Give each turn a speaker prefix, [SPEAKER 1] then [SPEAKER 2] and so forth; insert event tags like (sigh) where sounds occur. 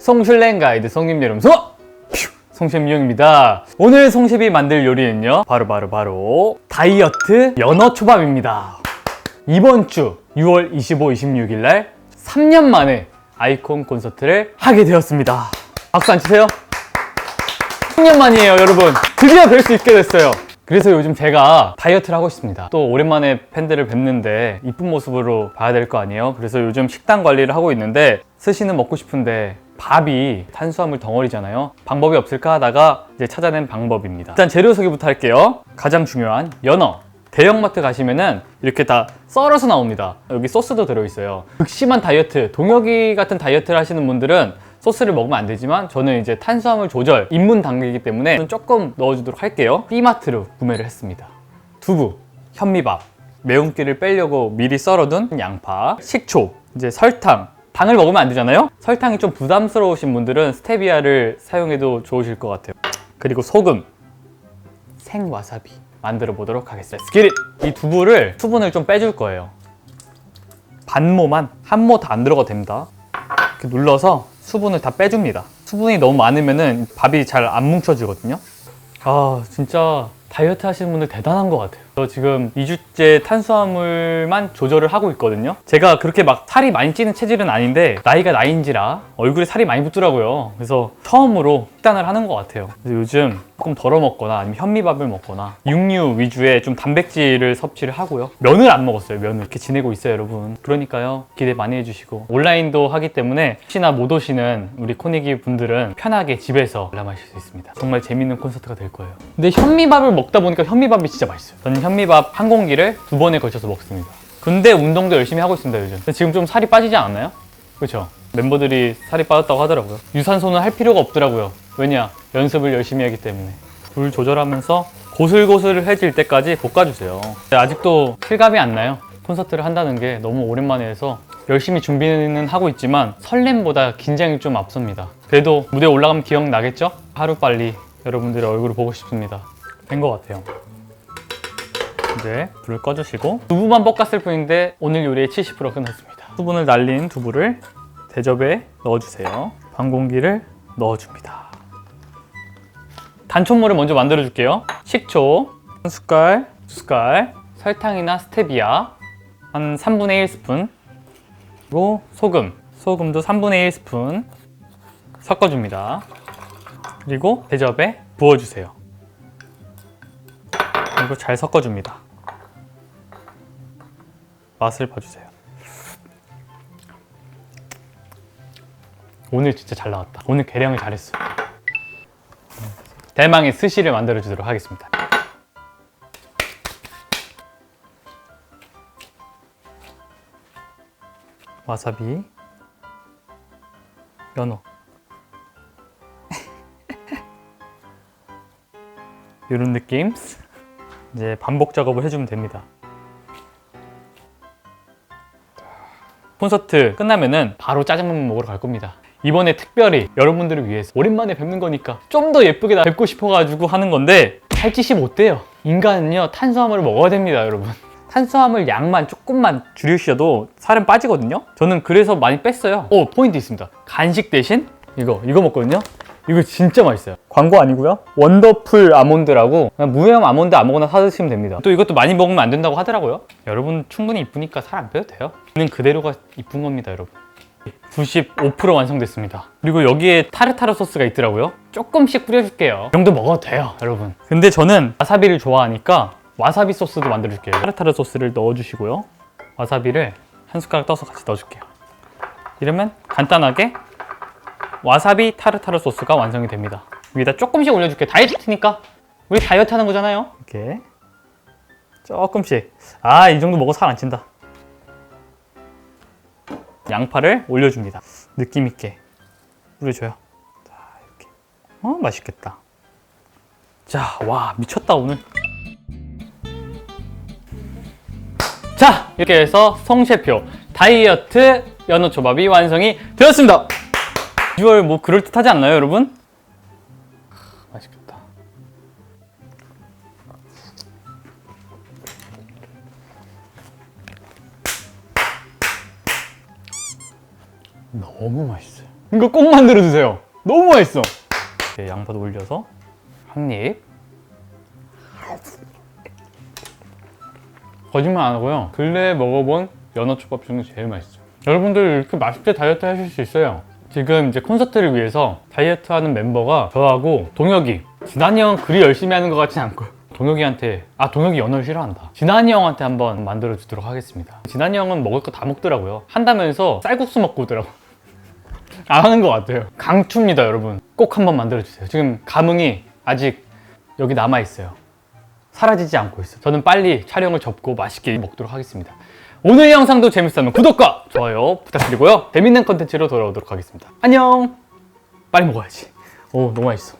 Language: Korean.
[SPEAKER 1] 송슐랭 가이드 송님 여러분 소! 송셰미용입니다. 오늘 송셰이 만들 요리는요. 바로 바로 바로 다이어트 연어 초밥입니다. 이번 주 6월 25, 26일 날 3년 만에 아이콘 콘서트를 하게 되었습니다. 박수 안 치세요? 3년 만이에요, 여러분. 드디어 뵐 수 있게 됐어요. 그래서 요즘 제가 다이어트를 하고 있습니다. 또 오랜만에 팬들을 뵙는데 이쁜 모습으로 봐야 될 거 아니에요? 그래서 요즘 식단 관리를 하고 있는데 스시는 먹고 싶은데 밥이 탄수화물 덩어리잖아요. 방법이 없을까 하다가 이제 찾아낸 방법입니다. 일단 재료 소개부터 할게요. 가장 중요한 연어. 대형마트 가시면은 이렇게 다 썰어서 나옵니다. 여기 소스도 들어있어요. 극심한 다이어트, 동혁이 같은 다이어트를 하시는 분들은 소스를 먹으면 안 되지만 저는 이제 탄수화물 조절 입문 단계이기 때문에 조금 넣어주도록 할게요. B마트로 구매를 했습니다. 두부, 현미밥, 매운기를 빼려고 미리 썰어둔 양파, 식초, 이제 설탕. 당을 먹으면 안 되잖아요? 설탕이 좀 부담스러우신 분들은 스테비아를 사용해도 좋으실 것 같아요. 그리고 소금, 생와사비 만들어 보도록 하겠습니다. 스키릿! 이 두부를 수분을 좀 빼줄 거예요. 반모만 한 모 다 안 들어가도 됩니다. 이렇게 눌러서 수분을 다 빼줍니다. 수분이 너무 많으면은 밥이 잘 안 뭉쳐지거든요. 아 진짜 다이어트 하시는 분들 대단한 것 같아요. 저 지금 2주째 탄수화물만 조절을 하고 있거든요. 제가 그렇게 막 살이 많이 찌는 체질은 아닌데 나이가 나이인지라 얼굴에 살이 많이 붙더라고요. 그래서 처음으로 식단을 하는 것 같아요. 요즘 조금 덜어 먹거나 아니면 현미밥을 먹거나 육류 위주의 좀 단백질을 섭취를 하고요. 면을 안 먹었어요. 면을 이렇게 지내고 있어요, 여러분. 그러니까요. 기대 많이 해주시고 온라인도 하기 때문에 혹시나 못 오시는 우리 코니기 분들은 편하게 집에서 관람하실 수 있습니다. 정말 재밌는 콘서트가 될 거예요. 근데 현미밥을 먹다 보니까 현미밥이 진짜 맛있어요. 현미밥 한 공기를 두 번에 걸쳐서 먹습니다. 근데 운동도 열심히 하고 있습니다, 요즘. 지금 좀 살이 빠지지 않았나요? 그렇죠? 멤버들이 살이 빠졌다고 하더라고요. 유산소는 할 필요가 없더라고요. 왜냐? 연습을 열심히 하기 때문에. 불 조절하면서 고슬고슬해질 때까지 볶아주세요. 아직도 실감이 안 나요. 콘서트를 한다는 게 너무 오랜만에 해서 열심히 준비는 하고 있지만 설렘보다 긴장이 좀 앞섭니다. 그래도 무대 올라가면 기억나겠죠? 하루빨리 여러분들의 얼굴을 보고 싶습니다. 된 것 같아요. 이제 불을 꺼주시고 두부만 볶았을 뿐인데 오늘 요리의 70% 끝났습니다. 수분을 날린 두부를 대접에 넣어주세요. 반 공기를 넣어줍니다. 단촛물을 먼저 만들어 줄게요. 식초 한 숟갈, 두 숟갈, 설탕이나 스테비아 한 3분의 1 스푼, 그리고 소금, 소금도 3분의 1 스푼 섞어줍니다. 그리고 대접에 부어주세요. 그리고 잘 섞어줍니다. 맛을 봐주세요. 오늘 진짜 잘 나왔다. 오늘 계량을 잘했어. 대망의 스시를 만들어 주도록 하겠습니다. 와사비, 연어. (laughs) 이런 느낌. 이제 반복 작업을 해주면 됩니다. 콘서트 끝나면은 바로 짜장면 먹으러 갈 겁니다. 이번에 특별히 여러분들을 위해서 오랜만에 뵙는 거니까 좀 더 예쁘게 나 뵙고 싶어가지고 하는 건데 살찌시 못 돼요. 인간은요 탄수화물을 먹어야 됩니다, 여러분. 탄수화물 양만 조금만 줄이셔도 살은 빠지거든요. 저는 그래서 많이 뺐어요. 오 포인트 있습니다. 간식 대신 이거 이거 먹거든요. 이거 진짜 맛있어요. 광고 아니고요. 원더풀 아몬드라고 무염 아몬드 아무거나 사 드시면 됩니다. 또 이것도 많이 먹으면 안 된다고 하더라고요. 여러분 충분히 이쁘니까 살 안 빼도 돼요. 있는 그대로가 이쁜 겁니다, 여러분. 95% 완성됐습니다. 그리고 여기에 타르타르 소스가 있더라고요. 조금씩 뿌려줄게요. 이 정도 먹어도 돼요, 여러분. 근데 저는 와사비를 좋아하니까 와사비 소스도 만들어줄게요. 타르타르 소스를 넣어주시고요. 와사비를 한 숟가락 떠서 같이 넣어줄게요. 이러면 간단하게 와사비 타르타르 소스가 완성이 됩니다. 위에다 조금씩 올려줄게요. 다이어트니까. 우리 다이어트 하는 거잖아요. 이렇게 조금씩. 아, 이 정도 먹어 살 안 찐다. 양파를 올려줍니다. 느낌 있게 뿌려줘요. 자, 이렇게. 어, 맛있겠다. 자, 와, 미쳤다, 오늘. 자, 이렇게 해서 송셰표 다이어트 연어 초밥이 완성이 되었습니다. 비주얼 뭐 그럴듯하지 않나요, 여러분? 맛있겠다. 너무 맛있어요. 이거 꼭 만들어 드세요. 너무 맛있어. 양파도 올려서 한 입. 거짓말 안 하고요. 근래에 먹어본 연어 초밥 중에 제일 맛있어요. 여러분들 이렇게 맛있게 다이어트 하실 수 있어요. 지금 이제 콘서트를 위해서 다이어트 하는 멤버가 저하고 동혁이, 진한이 형 그리 열심히 하는 것 같진 않고요. (laughs) 동혁이한테, 아, 동혁이 연어를 싫어한다. 진한이 형한테 한번 만들어 주도록 하겠습니다. 진한이 형은 먹을 거 다 먹더라고요. 한다면서 쌀국수 먹고 오더라고. 안 (laughs) 하는 것 같아요. 강추입니다, 여러분. 꼭 한번 만들어 주세요. 지금 감흥이 아직 여기 남아 있어요. 사라지지 않고 있어. 저는 빨리 촬영을 접고 맛있게 먹도록 하겠습니다. 오늘 영상도 재밌었다면 구독과 좋아요 부탁드리고요. 재밌는 컨텐츠로 돌아오도록 하겠습니다. 안녕! 빨리 먹어야지. 오, 너무 맛있어.